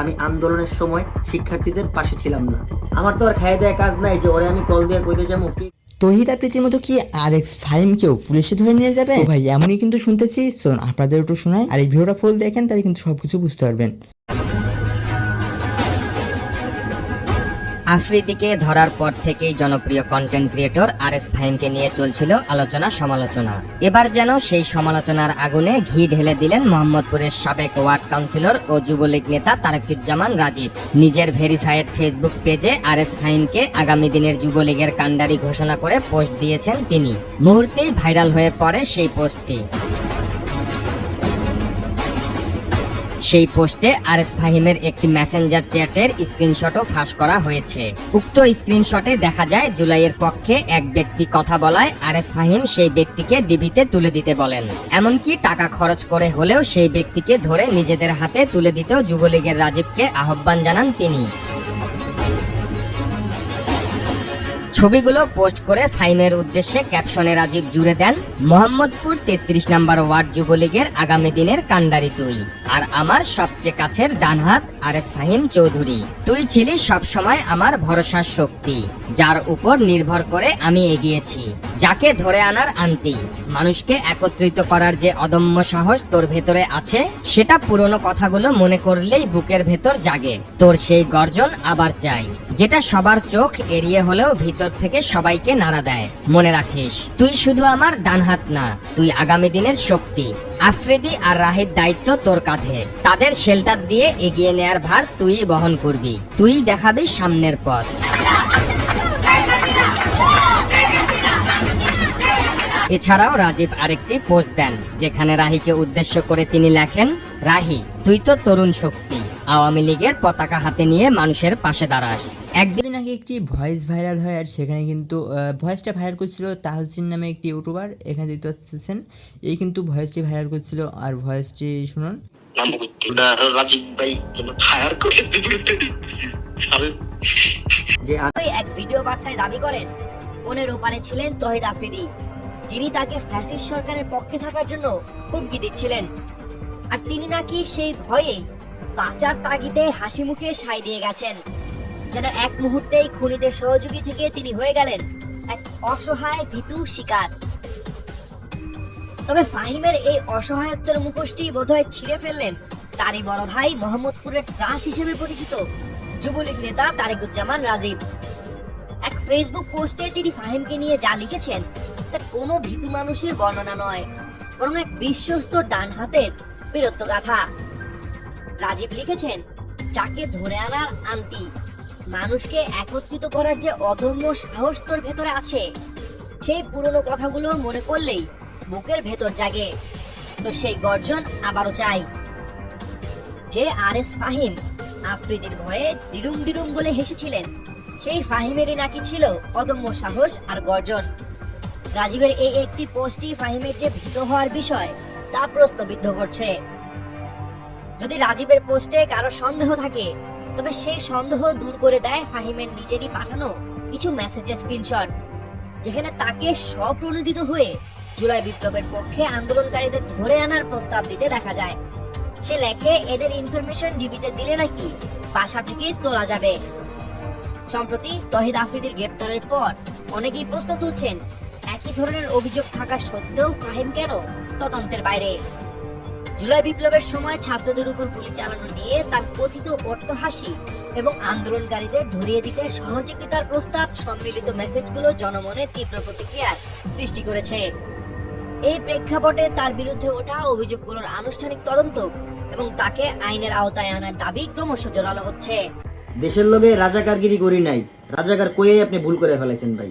আমি আন্দোলনের সময় শিক্ষার্থীদের পাশে ছিলাম না। আমার তো আর খাইয়ে দেয় কাজ নাই যে ওরে আমি কল দিয়ে কইতে যাব কি? তহিদ আপ্রীতির মতো কি আর এক্স ফাইম কেউ পুলিশে ধরে নিয়ে যাবে ভাই এমনই কিন্তু শুনতেছি। শোন আপনাদের একটু শোনায় আর এই ভিডিওটা ফুল দেখেন তাহলে কিন্তু সবকিছু বুঝতে পারবেন। আফ্রিদিকে ধরার পর থেকেই জনপ্রিয় কন্টেন্ট ক্রিয়েটর আর এস ফাহিমকে নিয়ে চলছিল আলোচনা সমালোচনা। এবার যেন সেই সমালোচনার আগুনে ঘি ঢেলে দিলেন মোহাম্মদপুরের সাবেক ওয়ার্ড কাউন্সিলর ও যুবলীগ নেতা তারেকুজ্জামান রাজীব। নিজের ভেরিফাইড ফেসবুক পেজে আর এস ফাহিমকে আগামী দিনের যুবলীগের কাণ্ডারি ঘোষণা করে পোস্ট দিয়েছেন তিনি। মুহূর্তেই ভাইরাল হয়ে পড়ে সেই পোস্টটি সেই পোস্টে আর এস ফাহিমের একটি মেসেঞ্জার চ্যাটের স্ক্রিনশটও ফাঁস করা হয়েছে। উক্ত স্ক্রিনশটে দেখা যায়, জুলাইয়ের পক্ষে এক ব্যক্তি কথা বলায় আর এস ফাহিম সেই ব্যক্তিকে ডিবিতে তুলে দিতে বলেন। এমনকি টাকা খরচ করে হলেও সেই ব্যক্তিকে ধরে নিজেদের হাতে তুলে দিতেও যুবলীগের রাজীবকে আহ্বান জানান তিনি। ছবিগুলো পোস্ট করে ফাইমের উদ্দেশ্যে ক্যাপশনে রাজীব জুড়ে দেন, মোহাম্মদপুর তেত্রিশ নম্বর ওয়ার্ড যুবলীগের আগামী দিনের কান্ডারি তুই আর আমার সবচেয়ে কাছের ডানহাত আর এস ফাহিম চৌধুরী। তুই ছিলি সবসময় আমার ভরসার শক্তি, যার উপর নির্ভর করে আমি এগিয়েছি, যাকে ধরে আনার আনতি। মানুষকে একত্রিত করার যে অদম্য সাহস তোর ভেতরে আছে, সেটা পুরনো কথাগুলো মনে করলেই বুকের ভেতর জাগে। তোর সেই গর্জন আবার চাই, যেটা সবার চোখ এড়িয়ে হলেও ভিতর থেকে সবাইকে নাড়া দেয়। মনে রাখিস, তুই শুধু আমার ডান হাত না, তুই আগামী দিনের শক্তি। আফ্রিদি আর রাহির দায়িত্ব তোর কাঁধে। তাদের শেল্টার দিয়ে এগিয়ে নেয়ার ভার তুই বহন করবি। তুই দেখাবি সামনের পথ। এছাড়াও রাজীব আরেকটি পোস্ট দেন যেখানে রাহিকে উদ্দেশ্য করে তিনি লেখেন রাহি তুই তো তরুণ শক্তি। আওয়ামী লীগের পতাকা হাতে নিয়ে মানুষের পাশে দাঁড়াস। একদিন দিন আগে একটি ভয়েস ভাইরাল হয় আর সেখানে কিন্তু ভয়েসটা ভাইরাল করছিল তাহসিন নামে একটি ইউটিউবার এখানে দেখতে পাচ্ছেন এই কিন্তু ভয়েসটি ভাইরাল করছিল আর ভয়েসটি শুনুন। ওটা রাজীব ভাই ফায়ার করে যে এক ভিডিও বার্তায় দাবি করেন ফোনের ওপারে ছিলেন তহিদ আফ্রিদি। যিনি তাকে ফ্যাসিস্ট সরকারের পক্ষে থাকার জন্য হুমকি দিচ্ছিলেন। আর তিনি নাকি সেই ভয়ে বাঁচার তাগিদে হাসি মুখে সাই দিয়ে গেছেন। যেন এক মুহূর্তেই খুনিদের সহযোগী থেকে তিনি হয়ে গেলেন এক অসহায় ভীতু শিকার। তবে ফাহিমের এই অসহায়ত্বের মুখোশটি বোধহয় ছিঁড়ে ফেললেন তারই বড় ভাই মোহাম্মদপুরের ত্রাস হিসেবে পরিচিত যুবলীগ নেতা তারেকুজ্জামান রাজীব। এক ফেসবুক পোস্টে তিনি ফাহিমকে নিয়ে যা লিখেছেন তা কোনো ভীতু মানুষের বর্ণনা নয়, বরং এক বিশ্বস্ত ডান হাতের বীরত্ব গাথা। রাজীব লিখেছেন, যাকে ধরে আনার আন্তি, মানুষকে একত্রিত করার যে অদম্য সাহস তোর ভেতরে আছে, সেই পুরনো কথাগুলো মনে করলেই বুকের ভেতর জাগে। তো সেই গর্জন আবারও চাই। যে আর এস ফাহিম আফ্রিদির ভয়ে দিরুম দিরুম বলে হেসেছিলেন, সেই ফাহিমেরই নাকি ছিল অদম্য সাহস আর গর্জন। রাজীবের এই একটি পোস্টই ফাহিমের যে ভীত হওয়ার বিষয়, তা প্রশ্নবিদ্ধ করছে। যদি রাজীবের পোস্টে কারও সন্দেহ থাকে, তবে সেই সন্দেহ দূর করে দেয় ফাহিমের নিজেরই পাঠানো কিছু মেসেজের স্ক্রিনশট যেখানে তাকে স্বপ্রণোদিত হয়ে জুলাই বিপ্লবের পক্ষে আন্দোলনকারীদের ধরে আনার প্রস্তাব দিতে দেখা যায়। সে লেখে, এদের ইনফরমেশন ডিবিতে দিলে নাকি বাসা থেকে তোলা যাবে? সম্প্রতি তহিদ আফ্রিদির গ্রেপ্তারের পর অনেকেই প্রশ্ন তুলছেন একই ধরনের অভিযোগ থাকা সত্ত্বেও ফাহিম কেন তদন্তের বাইরে? জুলাই বিপ্লবের সময় ছাত্রদের উপর গুলি চালানো নিয়ে তার কথিত অট্টহাসি এবং আন্দোলনকারীদের ধরিয়ে দিতে সহযোগিতার প্রস্তাব সম্মিলিত মেসেজগুলো জনমনে তীব্র প্রতিক্রিয়ার সৃষ্টি করেছে। এই প্রেক্ষাপটে তার বিরুদ্ধে ওঠা অভিযোগগুলোর আনুষ্ঠানিক তদন্ত এবং তাকে আইনের আওতায় আনার দাবি ক্রমশ জোরালো হচ্ছে। দেশের লোকে রাজাকারগিরি করি নাই। রাজাকার কইয়াই আপনি ভুল করে ফেলাইছেন ভাই।